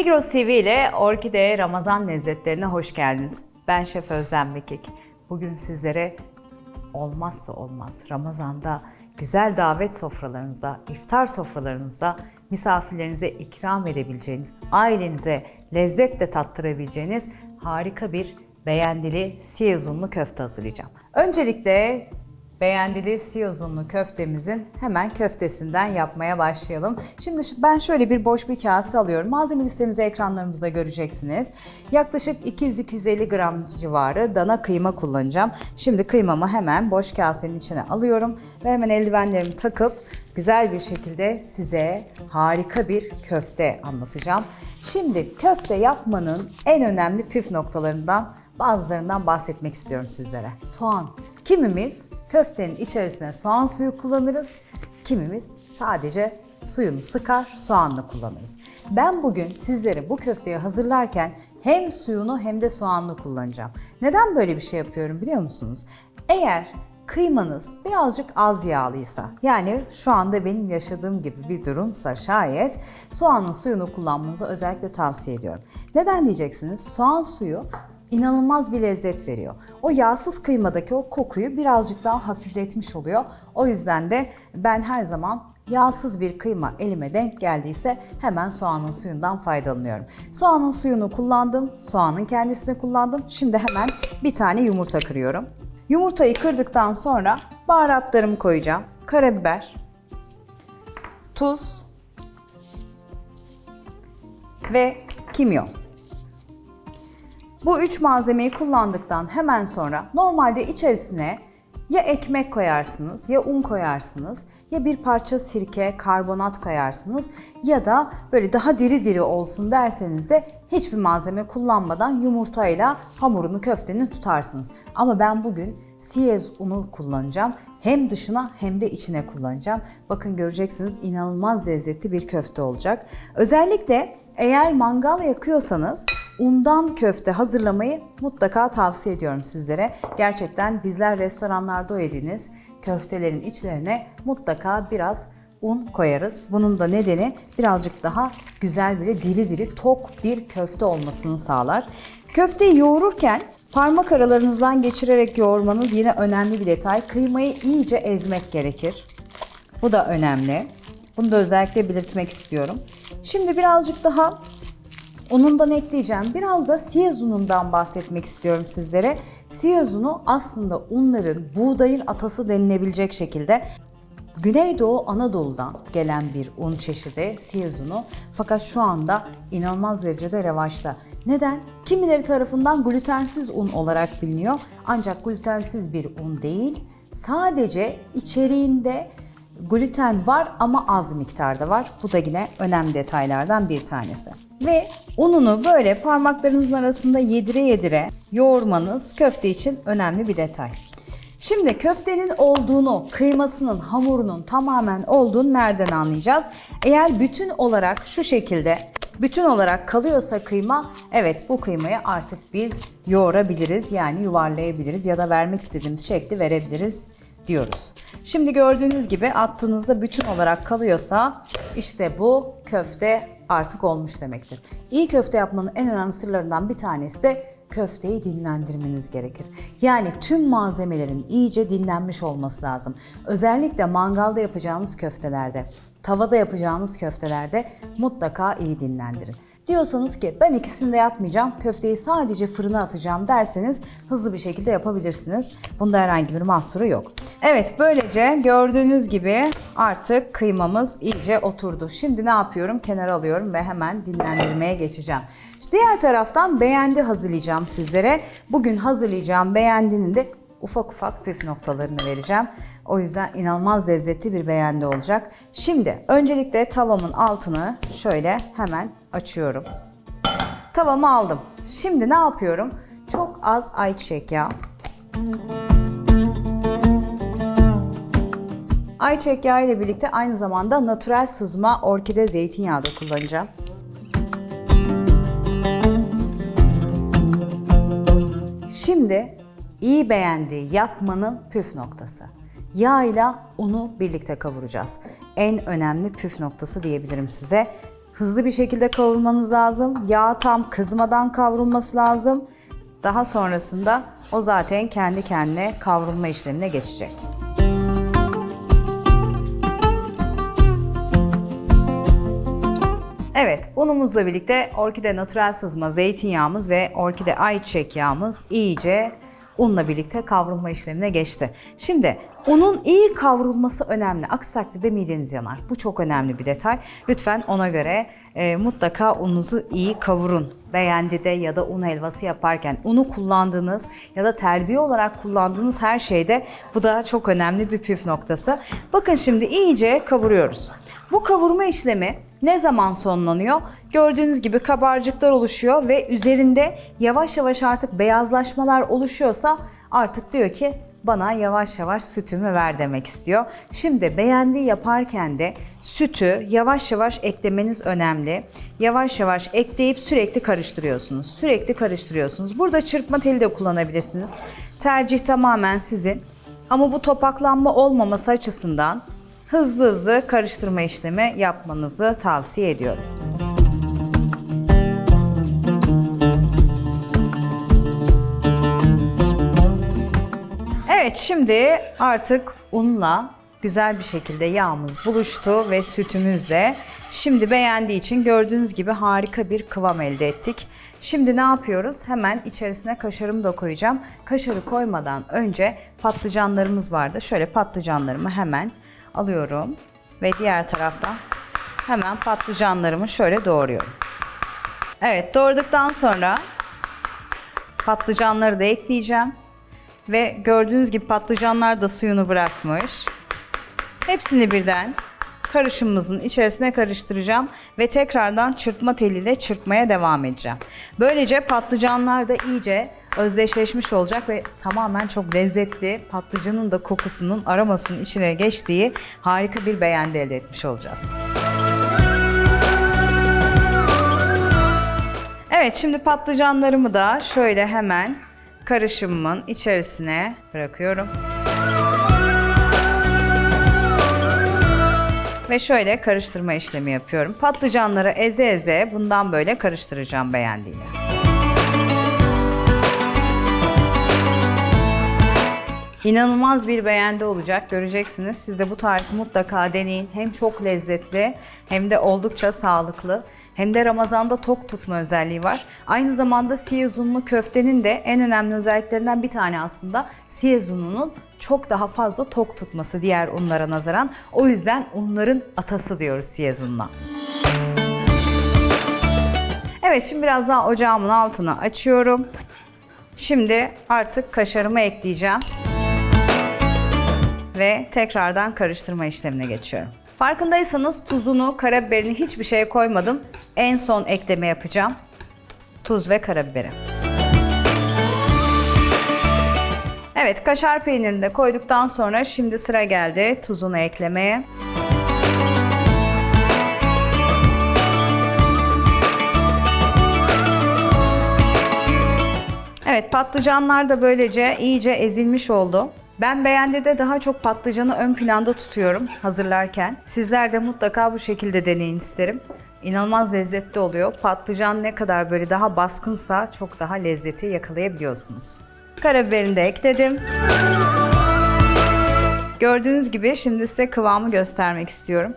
Migros TV ile Orkide Ramazan lezzetlerine hoş geldiniz. Ben Şef Özlem Bekik. Bugün sizlere olmazsa olmaz Ramazan'da güzel davet sofralarınızda, iftar sofralarınızda misafirlerinize ikram edebileceğiniz, ailenize lezzetle tattırabileceğiniz harika bir beğendili siyezunlu köfte hazırlayacağım. Öncelikle beğendili siyozunlu köftemizin hemen köftesinden yapmaya başlayalım. Şimdi ben şöyle bir boş bir kase alıyorum. Malzeme listemizi ekranlarımızda göreceksiniz. Yaklaşık 200-250 gram civarı dana kıyma kullanacağım. Şimdi kıymamı hemen boş kasenin içine alıyorum ve hemen eldivenlerimi takıp güzel bir şekilde size harika bir köfte anlatacağım. Şimdi köfte yapmanın en önemli püf noktalarından bazılarından bahsetmek istiyorum sizlere. Soğan. Kimimiz köftenin içerisine soğan suyu kullanırız. Kimimiz sadece suyunu sıkar, soğanla kullanırız. Ben bugün sizlere bu köfteyi hazırlarken hem suyunu hem de soğanlı kullanacağım. Neden böyle bir şey yapıyorum biliyor musunuz? Eğer kıymanız birazcık az yağlıysa yani şu anda benim yaşadığım gibi bir durumsa şayet soğanın suyunu kullanmanızı özellikle tavsiye ediyorum. Neden diyeceksiniz? Soğan suyu inanılmaz bir lezzet veriyor. O yağsız kıymadaki o kokuyu birazcık daha hafifletmiş oluyor. O yüzden de ben her zaman yağsız bir kıyma elime denk geldiyse hemen soğanın suyundan faydalanıyorum. Soğanın suyunu kullandım, soğanın kendisini kullandım. Şimdi hemen bir tane yumurta kırıyorum. Yumurtayı kırdıktan sonra baharatlarımı koyacağım. Karabiber, tuz ve kimyon. Bu üç malzemeyi kullandıktan hemen sonra normalde içerisine ya ekmek koyarsınız ya un koyarsınız ya bir parça sirke, karbonat koyarsınız ya da böyle daha diri diri olsun derseniz de hiçbir malzeme kullanmadan yumurtayla hamurunu köftenin tutarsınız. Ama ben bugün siyez unu kullanacağım. Hem dışına hem de içine kullanacağım. Bakın göreceksiniz inanılmaz lezzetli bir köfte olacak. Özellikle eğer mangal yakıyorsanız undan köfte hazırlamayı mutlaka tavsiye ediyorum sizlere. Gerçekten bizler restoranlarda o yediğiniz köftelerin içlerine mutlaka biraz un koyarız. Bunun da nedeni birazcık daha güzel böyle diri diri tok bir köfte olmasını sağlar. Köfteyi yoğururken parmak aralarınızdan geçirerek yoğurmanız yine önemli bir detay. Kıymayı iyice ezmek gerekir. Bu da önemli. Bunu da özellikle belirtmek istiyorum. Şimdi birazcık daha unundan ekleyeceğim. Biraz da siyez unundan bahsetmek istiyorum sizlere. Siyez unu aslında unların, buğdayın atası denilebilecek şekilde Güneydoğu Anadolu'dan gelen bir un çeşidi siyez unu. Fakat şu anda inanılmaz derecede revaçta. Neden? Kimileri tarafından glutensiz un olarak biliniyor. Ancak glutensiz bir un değil. Sadece içeriğinde gluten var ama az miktarda var. Bu da yine önemli detaylardan bir tanesi. Ve ununu böyle parmaklarınızın arasında yedire yedire yoğurmanız köfte için önemli bir detay. Şimdi köftenin olduğunu, kıymasının, hamurunun tamamen olduğunu nereden anlayacağız? Eğer bütün olarak şu şekilde bütün olarak kalıyorsa kıyma, evet bu kıymayı artık biz yoğurabiliriz yani yuvarlayabiliriz ya da vermek istediğimiz şekli verebiliriz diyoruz. Şimdi gördüğünüz gibi attığınızda bütün olarak kalıyorsa işte bu köfte artık olmuş demektir. İyi köfte yapmanın en önemli sırlarından bir tanesi de köfteyi dinlendirmeniz gerekir. Yani tüm malzemelerin iyice dinlenmiş olması lazım. Özellikle mangalda yapacağınız köftelerde, tavada yapacağınız köftelerde mutlaka iyi dinlendirin. Diyorsanız ki ben ikisini de yapmayacağım, köfteyi sadece fırına atacağım derseniz hızlı bir şekilde yapabilirsiniz. Bunda herhangi bir mahsuru yok. Evet böylece gördüğünüz gibi artık kıymamız iyice oturdu. Şimdi ne yapıyorum? Kenara alıyorum ve hemen dinlendirmeye geçeceğim. Diğer taraftan beğendi hazırlayacağım sizlere. Bugün hazırlayacağım beğendinin de ufak ufak püf noktalarını vereceğim. O yüzden inanılmaz lezzetli bir beğendi olacak. Şimdi öncelikle tavamın altını şöyle hemen açıyorum. Tavamı aldım. Şimdi ne yapıyorum? Çok az ayçiçek yağı. Ayçiçek yağı ile birlikte aynı zamanda natürel sızma orkide zeytinyağı da kullanacağım. Şimdi iyi beğendiği yapmanın püf noktası. Yağ ile unu birlikte kavuracağız. En önemli püf noktası diyebilirim size. Hızlı bir şekilde kavurmanız lazım. Yağ tam kızmadan kavrulması lazım. Daha sonrasında o zaten kendi kendine kavrulma işlemine geçecek. Evet, unumuzla birlikte orkide natural sızma zeytinyağımız ve orkide ayçiçek yağımız iyice unla birlikte kavrulma işlemine geçti. Şimdi unun iyi kavrulması önemli. Aksi takdirde mideniz yanar. Bu çok önemli bir detay. Lütfen ona göre e, mutlaka ununuzu iyi kavurun. Beğendide ya da un helvası yaparken unu kullandığınız ya da terbiye olarak kullandığınız her şeyde bu da çok önemli bir püf noktası. Bakın şimdi iyice kavuruyoruz. Bu kavurma işlemi ne zaman sonlanıyor? Gördüğünüz gibi kabarcıklar oluşuyor ve üzerinde yavaş yavaş artık beyazlaşmalar oluşuyorsa artık diyor ki bana yavaş yavaş sütümü ver demek istiyor. Şimdi beğendiği yaparken de sütü yavaş yavaş eklemeniz önemli. Yavaş yavaş ekleyip sürekli karıştırıyorsunuz. Sürekli karıştırıyorsunuz. Burada çırpma teli de kullanabilirsiniz. Tercih tamamen sizin. Ama bu topaklanma olmaması açısından hızlı hızlı karıştırma işlemi yapmanızı tavsiye ediyorum. Evet şimdi artık unla güzel bir şekilde yağımız buluştu ve sütümüz de. Şimdi beğendiği için gördüğünüz gibi harika bir kıvam elde ettik. Şimdi ne yapıyoruz? Hemen içerisine kaşarımı da koyacağım. Kaşarı koymadan önce patlıcanlarımız vardı. Şöyle patlıcanlarımı hemen alıyorum ve diğer taraftan hemen patlıcanlarımı şöyle doğruyorum. Evet doğradıktan sonra patlıcanları da ekleyeceğim. Ve gördüğünüz gibi patlıcanlar da suyunu bırakmış. Hepsini birden karışımımızın içerisine karıştıracağım ve tekrardan çırpma teliyle çırpmaya devam edeceğim. Böylece patlıcanlar da iyice özdeşleşmiş olacak ve tamamen çok lezzetli patlıcanın da kokusunun aromasının içine geçtiği harika bir beğendi elde etmiş olacağız. Evet şimdi patlıcanlarımı da şöyle hemen karışımımın içerisine bırakıyorum. Ve şöyle karıştırma işlemi yapıyorum. Patlıcanları eze eze bundan böyle karıştıracağım beğendiğiyle. İnanılmaz bir beğendi olacak göreceksiniz. Siz de bu tarifi mutlaka deneyin. Hem çok lezzetli hem de oldukça sağlıklı. Hem de Ramazan'da tok tutma özelliği var. Aynı zamanda siyez unlu köftenin de en önemli özelliklerinden bir tane aslında siyez ununun çok daha fazla tok tutması diğer unlara nazaran. O yüzden unların atası diyoruz siyez ununa. Evet şimdi biraz daha ocağımın altını açıyorum. Şimdi artık kaşarımı ekleyeceğim. Ve tekrardan karıştırma işlemine geçiyorum. Farkındaysanız tuzunu, karabiberini hiçbir şeye koymadım. En son ekleme yapacağım. Tuz ve karabiberi. Evet, kaşar peynirini de koyduktan sonra şimdi sıra geldi tuzunu eklemeye. Evet, patlıcanlar da böylece iyice ezilmiş oldu. Ben beğendi de daha çok patlıcanı ön planda tutuyorum hazırlarken. Sizler de mutlaka bu şekilde deneyin isterim. İnanılmaz lezzetli oluyor. Patlıcan ne kadar böyle daha baskınsa çok daha lezzeti yakalayabiliyorsunuz. Karabiberini de ekledim. Gördüğünüz gibi şimdi size kıvamı göstermek istiyorum.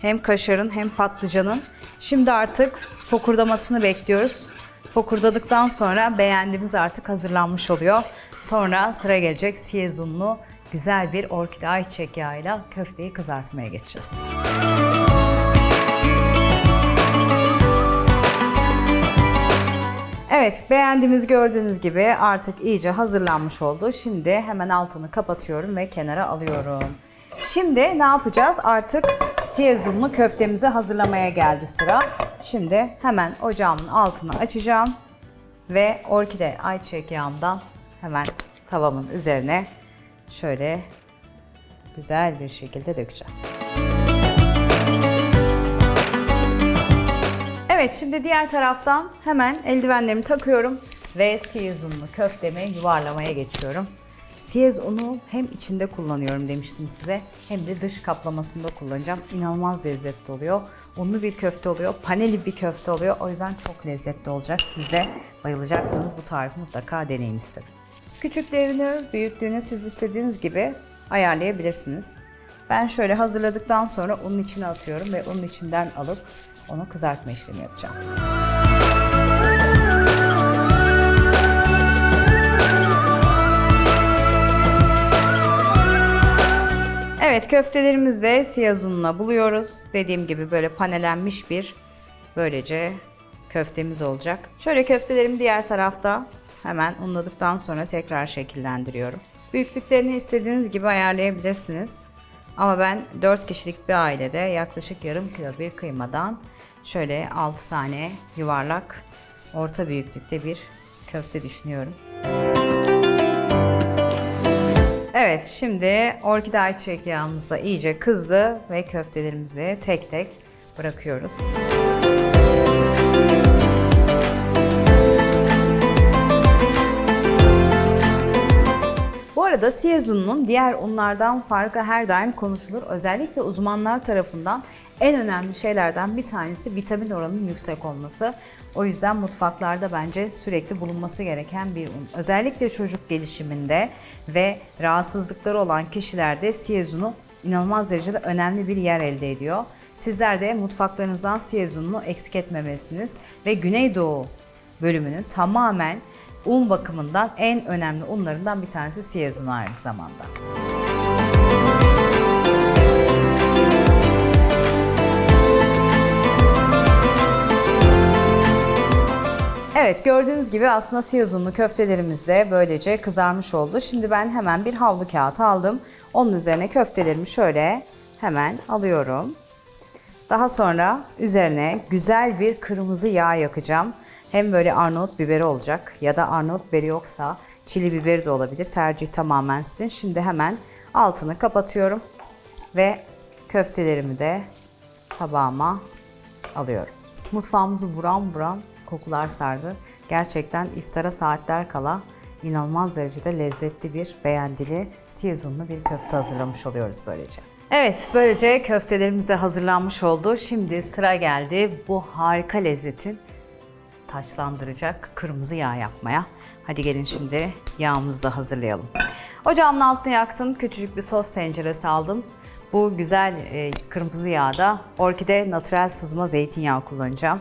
Hem kaşarın hem patlıcanın. Şimdi artık fokurdamasını bekliyoruz. Fokurdadıktan sonra beğendiğimiz artık hazırlanmış oluyor. Sonra sıra gelecek siyez unlu güzel bir orkide ayçiçek yağıyla köfteyi kızartmaya geçeceğiz. Evet, beğendiğimiz gördüğünüz gibi artık iyice hazırlanmış oldu. Şimdi hemen altını kapatıyorum ve kenara alıyorum. Şimdi ne yapacağız? Artık siyez unlu köftemizi hazırlamaya geldi sıra. Şimdi hemen ocağımın altını açacağım ve orkide ayçiçek yağımdan hemen tavamın üzerine şöyle güzel bir şekilde dökeceğim. Evet şimdi diğer taraftan hemen eldivenlerimi takıyorum ve siyez unlu köftemi yuvarlamaya geçiyorum. Siyez unu hem içinde kullanıyorum demiştim size hem de dış kaplamasında kullanacağım. İnanılmaz lezzetli oluyor. Unlu bir köfte oluyor, paneli bir köfte oluyor. O yüzden çok lezzetli olacak. Siz de bayılacaksınız. Bu tarifi mutlaka deneyin istedim. Küçüklerini, büyüklüğünü siz istediğiniz gibi ayarlayabilirsiniz. Ben şöyle hazırladıktan sonra unun içine atıyorum ve unun içinden alıp onu kızartma işlemi yapacağım. Evet köftelerimizi de siyaz unla buluyoruz. Dediğim gibi böyle panelenmiş bir böylece köftemiz olacak. Şöyle köftelerimi diğer tarafta hemen unladıktan sonra tekrar şekillendiriyorum. Büyüklüklerini istediğiniz gibi ayarlayabilirsiniz. Ama ben 4 kişilik bir ailede yaklaşık yarım kilo bir kıymadan şöyle 6 tane yuvarlak orta büyüklükte bir köfte düşünüyorum. Evet şimdi orkide ayçiçek yağımız da iyice kızdı ve köftelerimizi tek tek bırakıyoruz. Bu arada siyez diğer unlardan farkı her daim konuşulur. Özellikle uzmanlar tarafından en önemli şeylerden bir tanesi vitamin oranının yüksek olması. O yüzden mutfaklarda bence sürekli bulunması gereken bir un. Özellikle çocuk gelişiminde ve rahatsızlıkları olan kişilerde siyez unu inanılmaz derecede önemli bir yer elde ediyor. Sizler de mutfaklarınızdan siyez ununu eksik etmemelisiniz ve Güneydoğu bölümünün tamamen un bakımından en önemli unlarından bir tanesi siyez unu aynı zamanda. Evet gördüğünüz gibi aslında siyaz unlu köftelerimiz de böylece kızarmış oldu. Şimdi ben hemen bir havlu kağıt aldım. Onun üzerine köftelerimi şöyle hemen alıyorum. Daha sonra üzerine güzel bir kırmızı yağ yakacağım. Hem böyle Arnavut biberi olacak ya da Arnavut biberi yoksa çili biberi de olabilir. Tercih tamamen sizin. Şimdi hemen altını kapatıyorum ve köftelerimi de tabağıma alıyorum. Mutfağımızı buram buram kokular sardı. Gerçekten iftara saatler kala inanılmaz derecede lezzetli bir beğendili siyazunlu bir köfte hazırlamış oluyoruz böylece. Evet, böylece köftelerimiz de hazırlanmış oldu. Şimdi sıra geldi bu harika lezzetin taçlandıracak kırmızı yağ yapmaya. Hadi gelin şimdi yağımızı da hazırlayalım. Ocağımın altını yaktım. Küçücük bir sos tenceresi aldım. Bu güzel e, kırmızı yağda orkide natürel sızma zeytinyağı kullanacağım.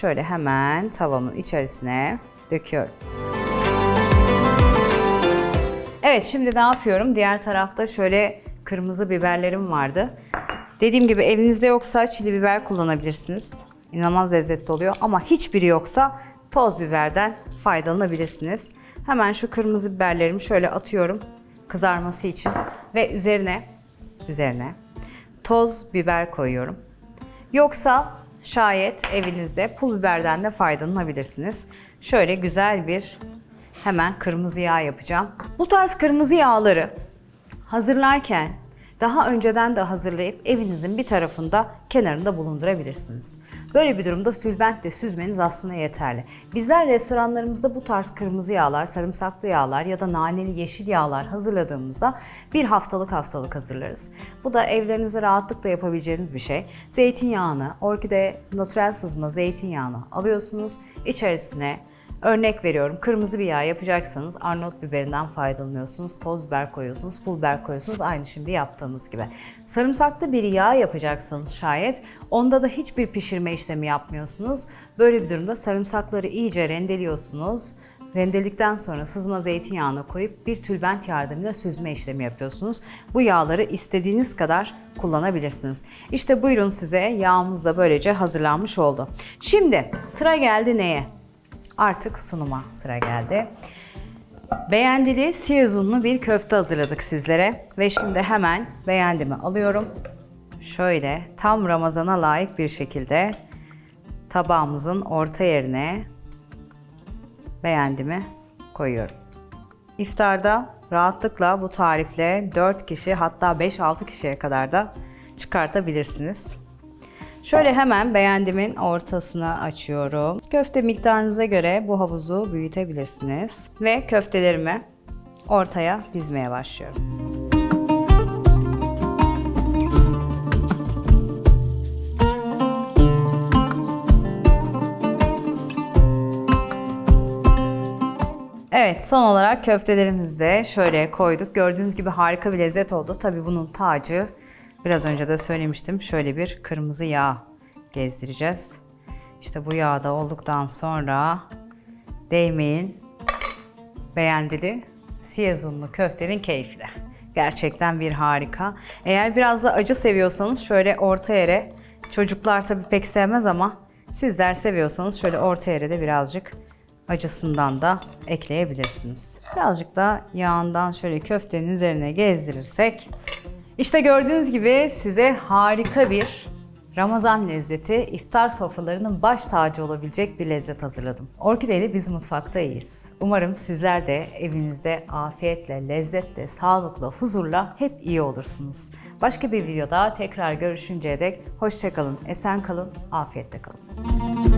Şöyle hemen tavamın içerisine döküyorum. Evet şimdi ne yapıyorum? Diğer tarafta şöyle kırmızı biberlerim vardı. Dediğim gibi evinizde yoksa çili biber kullanabilirsiniz. İnanılmaz lezzetli oluyor ama hiçbiri yoksa toz biberden faydalanabilirsiniz. Hemen şu kırmızı biberlerimi şöyle atıyorum kızarması için ve üzerine üzerine toz biber koyuyorum. Yoksa şayet evinizde pul biberden de faydalanabilirsiniz. Şöyle güzel bir hemen kırmızı yağ yapacağım. Bu tarz kırmızı yağları hazırlarken daha önceden de hazırlayıp evinizin bir tarafında kenarında bulundurabilirsiniz. Böyle bir durumda tülbentle süzmeniz aslında yeterli. Bizler restoranlarımızda bu tarz kırmızı yağlar, sarımsaklı yağlar ya da naneli yeşil yağlar hazırladığımızda bir haftalık haftalık hazırlarız. Bu da evlerinizde rahatlıkla yapabileceğiniz bir şey. Zeytinyağını, orkide natürel sızma zeytinyağını alıyorsunuz. İçerisine Örnek veriyorum kırmızı bir yağ yapacaksanız Arnavut biberinden faydalanıyorsunuz. Toz biber koyuyorsunuz, pul biber koyuyorsunuz. Aynı şimdi yaptığımız gibi. Sarımsaklı bir yağ yapacaksanız şayet onda da hiçbir pişirme işlemi yapmıyorsunuz. Böyle bir durumda sarımsakları iyice rendeliyorsunuz. Rendeledikten sonra sızma zeytinyağına koyup bir tülbent yardımıyla süzme işlemi yapıyorsunuz. Bu yağları istediğiniz kadar kullanabilirsiniz. İşte buyurun size yağımız da böylece hazırlanmış oldu. Şimdi sıra geldi neye? Artık sunuma sıra geldi. Beğendili siyaz unlu bir köfte hazırladık sizlere ve şimdi hemen beğendimi alıyorum. Şöyle tam Ramazan'a layık bir şekilde tabağımızın orta yerine beğendimi koyuyorum. İftarda rahatlıkla bu tarifle 4 kişi hatta 5-6 kişiye kadar da çıkartabilirsiniz. Şöyle hemen beğendimin ortasına açıyorum. Köfte miktarınıza göre bu havuzu büyütebilirsiniz. Ve köftelerimi ortaya dizmeye başlıyorum. Evet son olarak köftelerimizi de şöyle koyduk. Gördüğünüz gibi harika bir lezzet oldu. Tabii bunun tacı biraz önce de söylemiştim. Şöyle bir kırmızı yağ gezdireceğiz. İşte bu yağda olduktan sonra değmeyin beğendili siyazunlu köftenin keyfine. Gerçekten bir harika. Eğer biraz da acı seviyorsanız şöyle orta yere çocuklar tabii pek sevmez ama sizler seviyorsanız şöyle orta yere de birazcık acısından da ekleyebilirsiniz. Birazcık da yağından şöyle köftenin üzerine gezdirirsek işte gördüğünüz gibi size harika bir Ramazan lezzeti iftar sofralarının baş tacı olabilecek bir lezzet hazırladım. Orkide ile biz mutfakta iyiyiz. Umarım sizler de evinizde afiyetle, lezzetle, sağlıkla, huzurla hep iyi olursunuz. Başka bir videoda tekrar görüşünceye dek hoşçakalın, esen kalın, afiyette kalın.